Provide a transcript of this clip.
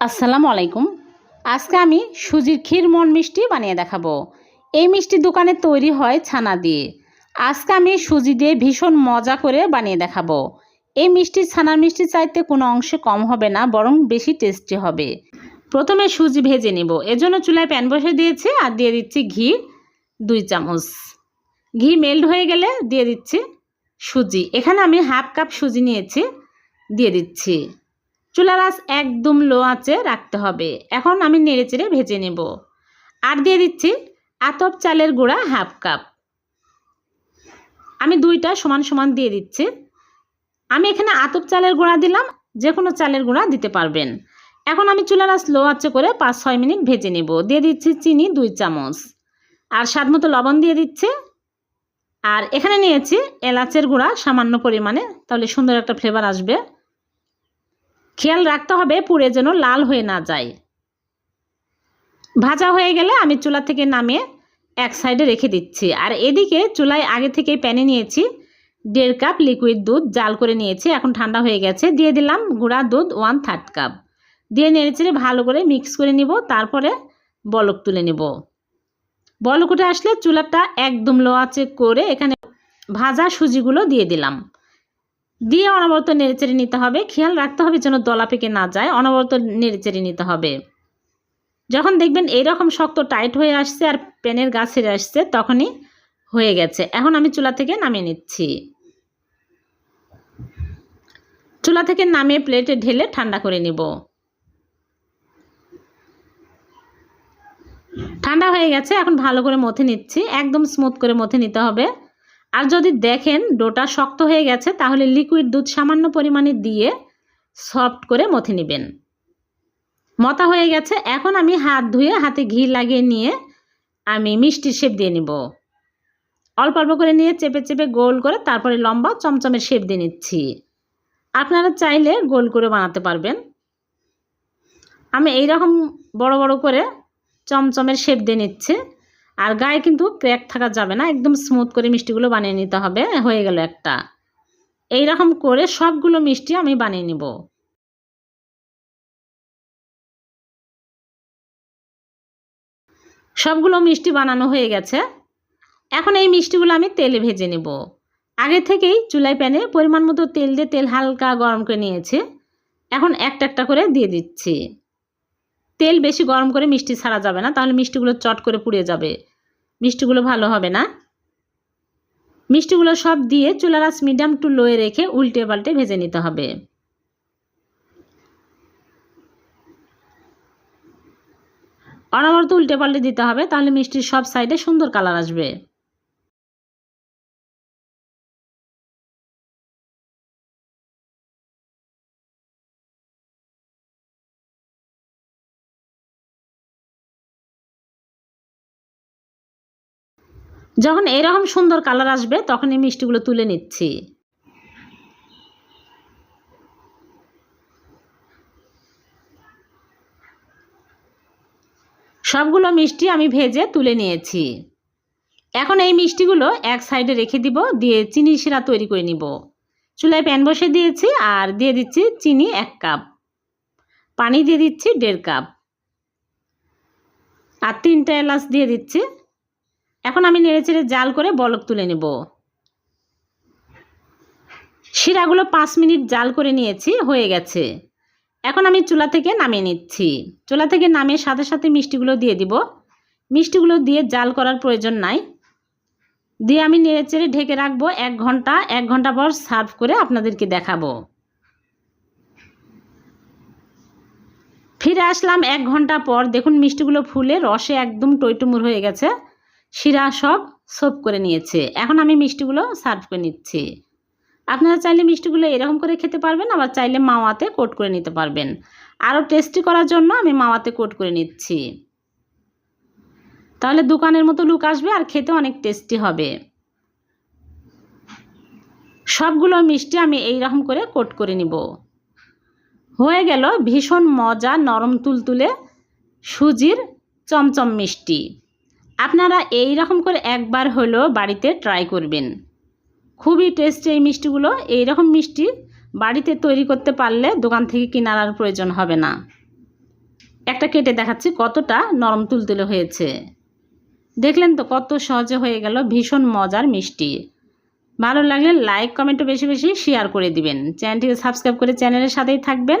আসসালামু আলাইকুম। আজকে আমি সুজির ক্ষীর মন মিষ্টি বানিয়ে দেখাবো। এই মিষ্টি দোকানে তৈরি হয় ছানা দিয়ে। আজকে আমি সুজি দিয়ে ভীষণ মজা করে বানিয়ে দেখাবো। এই মিষ্টি ছানার মিষ্টি চাইতে কোনো অংশে কম হবে না, বরং বেশি টেস্টি হবে। প্রথমে সুজি ভেজে নেব। এজন্য চুলায় প্যান বসে দিয়েছি আর দিয়ে দিচ্ছি ঘি, দুই চামচ। ঘি মেল্ট হয়ে গেলে দিয়ে দিচ্ছি সুজি। এখানে আমি হাফ কাপ সুজি নিয়েছি, দিয়ে দিচ্ছি। চুলার আঁচ একদম লো আঁচে রাখতে হবে। এখন আমি নেড়ে চেড়ে ভেজে নেব। আর দিয়ে দিচ্ছি আতপ চালের গুঁড়া হাফ কাপ। আমি দুইটা সমান সমান দিয়ে দিচ্ছি। আমি এখানে আতপ চালের গুঁড়া দিলাম যে কোনো চালের গুঁড়া দিতে পারবেন। এখন আমি চুলার আঁচ লো আঁচে করে পাঁচ ছয় মিনিট ভেজে নেব। দিয়ে দিচ্ছি চিনি দুই চামচ। আর স্বাদ মতো লবণ দিয়ে দিচ্ছে। আর এখানে নিয়েছি এলাচের গুঁড়া সামান্য পরিমাণে, তাহলে সুন্দর একটা ফ্লেভার আসবে। খেয়াল রাখতে হবে পুড়ে যেন লাল হয়ে না যায়। ভাজা হয়ে গেলে আমি চুলা থেকে নামিয়ে এক সাইডে রেখে দিচ্ছি। আর এদিকে চুলায় আগে থেকে প্যানে নিয়েছি দেড় কাপ লিকুইড দুধ, জাল করে নিয়েছি। এখন ঠান্ডা হয়ে গেছে। দিয়ে দিলাম গুঁড়া দুধ ওয়ান থার্ড কাপ দিয়ে নেড়েচেড়ে ভালো করে মিক্স করে নিব। তারপরে বলক তুলে নেব। বলক উঠে আসলে চুলাটা একদম লো আঁচে করে এখানে ভাজা সুজিগুলো দিয়ে দিলাম। দিয়ে অনবরত নেড়েচেড়ে নিতে হবে। খেয়াল রাখতে হবে যেন দলা পেকে না যায়। অনবরত নেড়েচেড়ে নিতে হবে। যখন দেখবেন এইরকম শক্ত টাইট হয়ে আসছে আর প্যানের গা ছেড়ে আসছে, তখনই হয়ে গেছে। এখন আমি চুলা থেকে নামিয়ে নিচ্ছি। চুলা থেকে নামিয়ে প্লেটে ঢেলে ঠান্ডা করে নিব। ঠান্ডা হয়ে গেছে, এখন ভালো করে মথে নিচ্ছি। একদম স্মুথ করে মথে নিতে হবে। আর যদি দেখেন ডোটা শক্ত হয়ে গেছে, তাহলে লিকুইড দুধ সামান্য পরিমাণে দিয়ে সফট করে মথে নেবেন। মতা হয়ে গেছে, এখন আমি হাত ধুয়ে হাতে ঘি লাগিয়ে নিয়ে আমি মিষ্টির শেপ দিয়ে নিব। অল্প অল্প করে নিয়ে চেপে চেপে গোল করে তারপরে লম্বা চমচমের শেপ দিয়ে নিচ্ছি। আপনারা চাইলে গোল করে বানাতে পারবেন। আমি এই রকম বড় বড় করে চমচমের শেপ দিয়ে নিচ্ছি। আর গায়ে কিন্তু ক্র্যাক থাকা যাবে না, একদম স্মুথ করে মিষ্টিগুলো বানিয়ে নিতে হবে, হয়ে গেল একটা। এই রকম করে সবগুলো মিষ্টি আমি বানিয়ে নিব। সবগুলো মিষ্টি বানানো হয়ে গেছে। এখন এই মিষ্টিগুলো আমি তেলে ভেজে নেব। আগে থেকেই চুলাই প্যানে পরিমাণ মতো তেল দিয়ে তেল হালকা গরম করে নিয়েছে। এখন একটা একটা করে দিয়ে দিচ্ছি। তেল বেশি গরম করে মিষ্টি ছাড়া যাবে না, তাহলে মিষ্টিগুলো চট করে পুড়ে যাবে। মিষ্টিগুলো ভালো হবে না। মিষ্টিগুলো সব দিয়ে চুলার আঁচ মিডিয়াম টু লোয়ে রেখে উল্টে পাল্টে ভেজে নিতে হবে। অনবরত উল্টে পাল্টে দিতে হবে, তাহলে মিষ্টির সব সাইডে সুন্দর কালার আসবে। যখন এরকম সুন্দর কালার আসবে তখন এই মিষ্টিগুলো তুলে নিচ্ছি। সবগুলো মিষ্টি আমি ভেজে তুলে নিয়েছি। এখন এই মিষ্টিগুলো এক সাইডে রেখে দিব, দিয়ে চিনি শিরা তৈরি করে নিব। চুলায় প্যান বসে দিয়েছি আর দিয়ে দিচ্ছি চিনি এক কাপ। পানি দিয়ে দিচ্ছি দেড় কাপ। আর তিনটা এলাচ দিয়ে দিচ্ছি। এখন আমি নেড়েচেড়ে জাল করে বলক তুলে নেব। শিরাগুলো পাঁচ মিনিট জাল করে নিয়েছি, হয়ে গেছে। এখন আমি চুলা থেকে নামিয়ে নিচ্ছি। চুলা থেকে নামিয়ে সাথে সাথে মিষ্টিগুলো দিয়ে দিব। মিষ্টিগুলো দিয়ে জাল করার প্রয়োজন নাই। দিয়ে আমি নেড়েচেড়ে ঢেকে রাখব এক ঘণ্টা। এক ঘণ্টা পর সার্ভ করে আপনাদেরকে দেখাবো। ফিরে আসলাম এক ঘণ্টা পর। দেখুন মিষ্টিগুলো ফুলে রসে একদম টইটুমুর হয়ে গেছে। শিরা সব সোপ করে নিয়েছে। এখন আমি মিষ্টিগুলো সার্ভ করে নিচ্ছি। আপনারা চাইলে মিষ্টিগুলো এরকম করে খেতে পারবেন, আবার চাইলে মাওয়াতে কোট করে নিতে পারবেন। আরও টেস্টি করার জন্য আমি মাওয়াতে কোট করে নিচ্ছি। তাহলে দোকানের মতো লুক আসবে আর খেতে অনেক টেস্টি হবে। সবগুলো মিষ্টি আমি এই রকম করে কোট করে নিব। হয়ে গেল ভীষণ মজা নরম তুলতুলে সুজির চমচম মিষ্টি। আপনারা এই রকম করে একবার হলেও বাড়িতে ট্রাই করবেন। খুবই টেস্টি এই মিষ্টিগুলো। এই রকম মিষ্টি বাড়িতে তৈরি করতে পারলে দোকান থেকে কেনার আর প্রয়োজন হবে না। একটা কেটে দেখাচ্ছি কতটা নরম তুলতুলে হয়েছে। দেখলেন তো কত সহজে হয়ে গেল ভীষণ মজার মিষ্টি। ভালো লাগলে লাইক কমেন্টও বেশি বেশি শেয়ার করে দিবেন। চ্যানেলটিকে সাবস্ক্রাইব করে চ্যানেলের সাথেই থাকবেন।